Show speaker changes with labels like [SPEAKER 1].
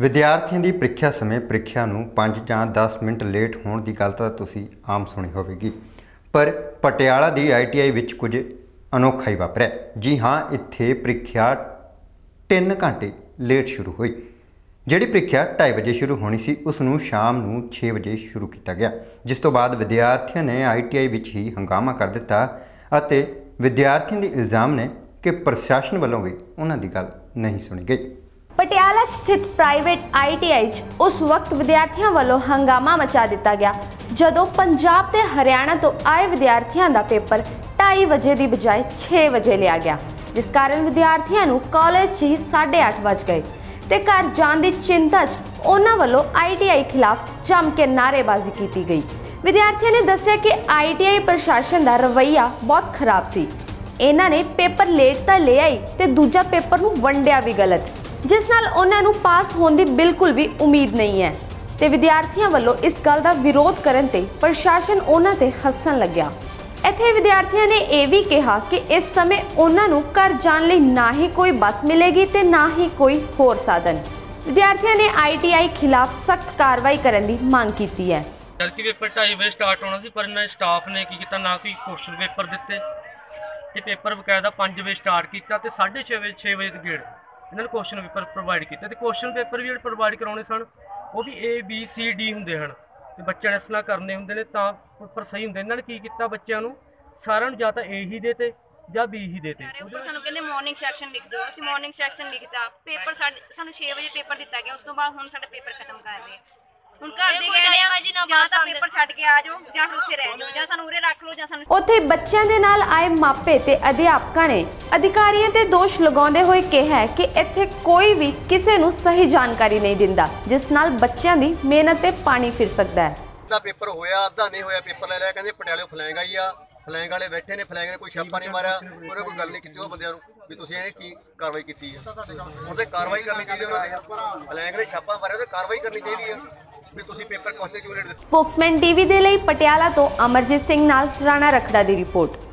[SPEAKER 1] ਵਿਦਿਆਰਥੀਆਂ ਦੀ ਪ੍ਰੀਖਿਆ ਸਮੇਂ ਪ੍ਰੀਖਿਆ ਨੂੰ 5 ਜਾਂ 10 ਮਿੰਟ ਲੇਟ ਹੋਣ ਦੀ ਗੱਲ ਤਾਂ ਤੁਸੀਂ ਆਮ ਸੁਣੀ ਹੋਵੇਗੀ। ਪਰ ਪਟਿਆਲਾ ਦੀ ਆਈਟੀਆਈ ਵਿੱਚ ਕੁਝ ਅਨੋਖਾ ਹੀ ਵਾਪਰਿਆ। ਜੀ ਹਾਂ, ਇੱਥੇ ਪ੍ਰੀਖਿਆ 3 ਘੰਟੇ ਲੇਟ ਸ਼ੁਰੂ ਹੋਈ। ਜਿਹੜੀ ਪ੍ਰੀਖਿਆ 2:30 ਵਜੇ ਸ਼ੁਰੂ ਹੋਣੀ ਸੀ, ਉਸ ਨੂੰ ਸ਼ਾਮ ਨੂੰ 6 ਵਜੇ ਸ਼ੁਰੂ ਕੀਤਾ ਗਿਆ। ਜਿਸ ਤੋਂ ਬਾਅਦ ਵਿਦਿਆਰਥੀਆਂ ਨੇ ਆਈਟੀਆਈ ਵਿੱਚ ਹੀ ਹੰਗਾਮਾ ਕਰ ਦਿੱਤਾ ਅਤੇ ਵਿਦਿਆਰਥੀਆਂ ਦੇ ਇਲਜ਼ਾਮ ਨੇ ਕਿ ਪ੍ਰਸ਼ਾਸਨ ਵੱਲੋਂ ਵੀ ਉਹਨਾਂ ਦੀ ਗੱਲ ਨਹੀਂ ਸੁਣੀ ਗਈ।
[SPEAKER 2] ਪਟਿਆਲਾ 'ਚ ਸਥਿਤ ਪ੍ਰਾਈਵੇਟ ਆਈਟੀਆਈ 'ਚ ਉਸ ਵਕਤ ਵਿਦਿਆਰਥੀਆਂ ਵੱਲੋਂ ਹੰਗਾਮਾ ਮਚਾ ਦਿੱਤਾ ਗਿਆ। ਜਦੋਂ ਪੰਜਾਬ ਤੇ ਹਰਿਆਣਾ ਤੋਂ ਆਏ ਵਿਦਿਆਰਥੀਆਂ ਦਾ ਪੇਪਰ 2:30 ਵਜੇ ਦੀ ਬਜਾਏ 6 ਵਜੇ ਲਿਆ ਗਿਆ, ਜਿਸ ਕਾਰਨ ਵਿਦਿਆਰਥੀਆਂ ਨੂੰ ਕਾਲਜ 'ਚ ਹੀ 8:30 ਵੱਜ ਗਏ ਤੇ ਘਰ ਜਾਣ ਦੀ ਚਿੰਤਾ 'ਚ ਉਹਨਾਂ ਵੱਲੋਂ ਆਈਟੀਆਈ ਖਿਲਾਫ ਜੰਮ ਕੇ ਨਾਅਰੇਬਾਜ਼ੀ ਕੀਤੀ ਗਈ। ਵਿਦਿਆਰਥੀਆਂ ਨੇ ਦੱਸਿਆ ਕਿ ਆਈਟੀਆਈ ਪ੍ਰਸ਼ਾਸਨ ਦਾ ਰਵੱਈਆ ਬਹੁਤ ਖਰਾਬ ਸੀ। ਇਹਨਾਂ ਨੇ ਪੇਪਰ ਲੇਟ ਤਾਂ ਲਿਆ ਹੀ ਤੇ ਦੂਜਾ ਪੇਪਰ ਨੂੰ ਵੰਡਿਆ ਵੀ ਗਲਤ। ਜਿਸ ਨਾਲ ਉਹਨਾਂ ਨੂੰ ਪਾਸ ਹੋਣ ਦੀ ਬਿਲਕੁਲ ਵੀ ਉਮੀਦ ਨਹੀਂ ਹੈ। ਤੇ ਵਿਦਿਆਰਥੀਆਂ ਵੱਲੋਂ ਇਸ ਗੱਲ ਦਾ ਵਿਰੋਧ ਕਰਨ ਤੇ ਪ੍ਰਸ਼ਾਸਨ ਉਹਨਾਂ ਤੇ ਹੱਸਣ ਲੱਗਿਆ। ਇੱਥੇ ਵਿਦਿਆਰਥੀਆਂ ਨੇ ਇਹ ਵੀ ਕਿਹਾ ਕਿ ਇਸ ਸਮੇਂ ਉਹਨਾਂ ਨੂੰ ਘਰ ਜਾਣ ਲਈ ਨਾ ਹੀ ਕੋਈ ਬੱਸ ਮਿਲੇਗੀ ਤੇ ਨਾ ਹੀ ਕੋਈ ਹੋਰ ਸਾਧਨ। ਵਿਦਿਆਰਥੀਆਂ ਨੇ ਆਈਟੀਆਈ ਖਿਲਾਫ ਸਖਤ ਕਾਰਵਾਈ ਕਰਨ ਦੀ ਮੰਗ ਕੀਤੀ ਹੈ।
[SPEAKER 3] ਜਦਕਿ ਪੇਪਰ 2:30 ਵਜੇ ਸਟਾਰਟ ਹੋਣਾ ਸੀ, ਪਰ ਇਹਨਾਂ ਸਟਾਫ ਨੇ ਕੀ ਕੀਤਾ, ਨਾ ਕੋਈ ਕੁਐਸਚਨ ਪੇਪਰ ਦਿੱਤੇ। ਤੇ ਪੇਪਰ ਬਕਾਇਦਾ 5 ਵਜੇ ਸਟਾਰਟ ਕੀਤਾ ਤੇ 6:30 ਵਜੇ 6 ਵਜੇ ਗੇੜ। ਇਹਨਾਂ ਨੇ ਕੁਐਸਚਨ ਪੇਪਰ ਪ੍ਰੋਵਾਈਡ ਕੀਤੇ ਤੇ ਕੁਐਸਚਨ ਪੇਪਰ ਵੀ ਜਿਹੜੇ ਪ੍ਰੋਵਾਈਡ ਕਰਾਉਣੇ ਸਨ, ਉਹ ਵੀ A, B, C, D ਹੁੰਦੇ ਹਨ। ਤੇ ਬੱਚਿਆਂ ਨੇ ਇਸ ਨਾਲ ਕਰਨੇ ਹੁੰਦੇ ਨੇ ਤਾਂ ਪੇਪਰ ਸਹੀ ਹੁੰਦੇ ਇਹਨਾਂ ਨੇ ਕੀ ਕੀਤਾ ਬੱਚਿਆਂ ਨੂੰ? ਸਾਰਿਆਂ ਨੂੰ ਜਾਂ ਤਾਂ A ਹੀ ਦੇਤੇ ਜਾਂ B ਹੀ ਦੇਤੇ
[SPEAKER 4] ਸਾਰੇ ਉੱਪਰ ਸਾਨੂੰ ਕਹਿੰਦੇ ਮਾਰਨਿੰਗ ਸੈਕਸ਼ਨ ਲਿਖ ਦਿਓ। ਅਸੀਂ ਮਾਰਨਿੰਗ ਸੈਕਸ਼ਨ ਲਿਖਤਾ। ਪੇਪਰ ਸਾਡੇ ਸਾਨੂੰ 6 ਵਜੇ ਪੇਪਰ ਦਿੱਤਾ ਗਿਆ। ਉਸ ਤੋਂ ਬਾਅਦ ਹੁਣ ਸਾਡਾ ਪੇਪਰ ਖਤਮ ਕਰ ਰਹੇ ਆ ਹੁਣ ਘਰ ਦੇ ਕਹਿੰਦੇ ਆ ਜਾਂ ਤਾਂ ਪੇਪਰ ਛੱਡ ਕੇ ਆ ਜਾਓ ਜਾਂ ਫਿਰ ਉੱਥੇ ਰਹਿ ਜਾਓ ਜਾਂ ਸਾਨੂੰ ਉਰੇ ਰੱਖ ਲਓ ਜਾਂ ਸਾਨੂੰ
[SPEAKER 2] ਉੱਥੇ ਬੱਚਿਆਂ ਦੇ ਨਾਲ ਆਏ ਮਾਪੇ ਤੇ ਅਧਿਆਪਕਾਂ ਨੇ ਅਧਿਕਾਰੀਆਂ ਤੇ ਦੋਸ਼ ਲਗਾਉਂਦੇ ਹੋਏ ਕਿਹਾ ਕਿ ਇੱਥੇ ਕੋਈ ਵੀ ਕਿਸੇ ਨੂੰ ਸਹੀ ਜਾਣਕਾਰੀ ਨਹੀਂ ਦਿੰਦਾ ਜਿਸ ਨਾਲ ਬੱਚਿਆਂ ਦੀ ਮਿਹਨਤ ਤੇ ਪਾਣੀ ਫਿਰ ਸਕਦਾ ਹੈ।
[SPEAKER 5] ਦਾ ਪੇਪਰ ਹੋਇਆ ਅੱਧਾ ਨਹੀਂ ਹੋਇਆ ਪੇਪਰ ਲੈ ਲਿਆ ਕਹਿੰਦੇ ਪਟਿਆਲੇ ਫਲੈਂਗ ਆਈ ਆ ਫਲੈਂਗ ਵਾਲੇ ਬੈਠੇ ਨੇ ਫਲੈਂਗ ਨੇ ਕੋਈ ਛਾਪਾ ਨਹੀਂ ਮਾਰਿਆ ਉਹਨੇ ਕੋਈ ਗੱਲ ਨਹੀਂ ਕੀਤੀ ਉਹ ਬੰਦਿਆਂ ਨੂੰ ਵੀ ਤੁਸੀਂ ਇਹ ਕੀ ਕਾਰਵਾਈ ਕੀਤੀ ਹੈ ਉਹਦੇ ਕਾਰਵਾਈ ਕਰਨੀ ਚਾਹੀਦੀ ਉਹਨਾਂ ਤੇ। ਫਲੈਂਗ ਨੇ ਛਾਪਾ ਮਾਰਿਆ ਉਹਦੇ ਕਾਰਵਾਈ ਕਰਨੀ ਚਾਹੀਦੀ ਹੈ ਵੀ ਤੁਸੀਂ ਪੇਪਰ ਕੋਸਤੇ ਕਿਉਂ ਨਹੀਂ
[SPEAKER 2] ਸਪੋਕਸਮੈਨ ਟੀਵੀ ਦੇ ਲਈ ਪਟਿਆਲਾ ਤੋਂ ਅਮਰਜੀਤ ਸਿੰਘ ਨਾਲ ਰਾਣਾ ਰਖੜਾ ਦੀ ਰਿਪੋਰਟ।